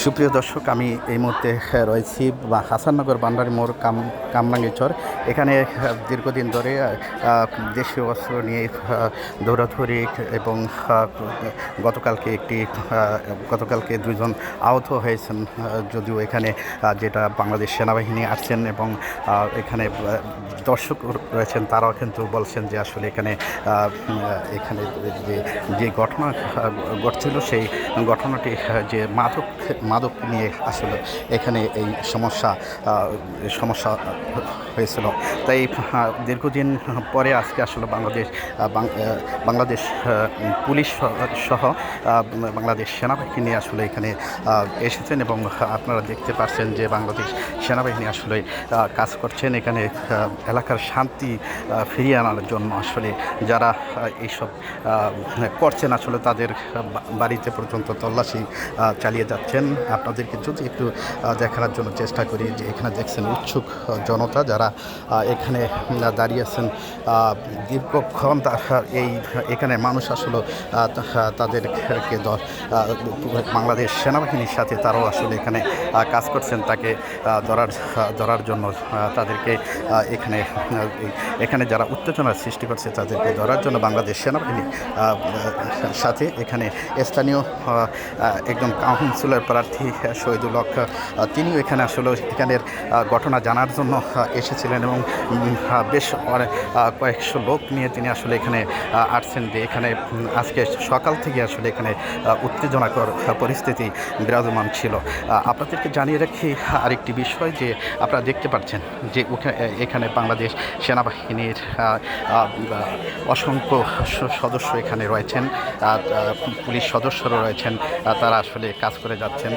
সুপ্রিয় দর্শক আমি এই মুহূর্তে রয়েছি বা হাসাননগর বান্ডারি মোড় কাম কামরাঙ্গিচর এখানে দীর্ঘদিন ধরে দেশীয় অস্ত্র নিয়ে আহ, দৌড়াধরি এবং গতকালকে একটি গতকালকে দুজন আহত হয়েছেন যদিও এখানে যেটা বাংলাদেশ সেনাবাহিনী আসছেন এবং এখানে দর্শক রয়েছেন তারাও কিন্তু বলছেন যে আসলে এখানে এখানে যে যে ঘটনা ঘটছিল সেই ঘটনাটি যে মাদক মাদক নিয়ে আসলে এখানে এই সমস্যা সমস্যা হয়েছিল। তাই দীর্ঘদিন পরে আজকে আসলে বাংলাদেশ বাংলাদেশ পুলিশ সহ- বাংলাদেশ সেনাবাহিনী আসলে এখানে এসেছেন এবং আপনারা দেখতে পাচ্ছেন যে বাংলাদেশ সেনাবাহিনী আসলে কাজ করছেন এখানে এলাকার শান্তি ফিরিয়ে আনার জন্য। আসলে যারা এইসব করছেন আসলে তাদের বাড়িতে পর্যন্ত তল্লাশি চালিয়ে যাচ্ছেন। আপনাদেরকে যদি একটু দেখানোর জন্য চেষ্টা করি যে এখানে দেখছেন উৎসুক জনতা যারা এখানে দাঁড়িয়ে আছেন দীর্ঘক্ষণ তার, এই, এখানে মানুষ আসলে তাদেরকে বাংলাদেশ সেনাবাহিনীর সাথে তারাও আসলে এখানে কাজ করছেন, তাকে ধরার ধরার জন্য তাদেরকে এখানে এখানে যারা উত্তেজনার সৃষ্টি করছে, তাদেরকে ধরার জন্য বাংলাদেশ সেনাবাহিনী সাথে এখানে স্থানীয় একজন কাউন্সিলর প্রার্থী শহীদুল হক তিনিও এখানে আসলে এখানের ঘটনা জানার জন্য এসেছিলেন এবং বেশ কয়েকশো লোক নিয়ে তিনি আসলে এখানে আসছেন। যে এখানে আজকে সকাল থেকে আসলে এখানে উত্তেজনাকর পরিস্থিতি বিরাজমান ছিল। আপনাদেরকে জানিয়ে রাখি আরেকটি বিষয় যে আপনারা দেখতে পাচ্ছেন যে এখানে বাংলাদেশ সেনাবাহিনীর অসংখ্য সদস্য এখানে রয়েছেন। পুলিশ সদস্যরা রয়েছেন। তারা আসলে কাজ করে যাচ্ছেন।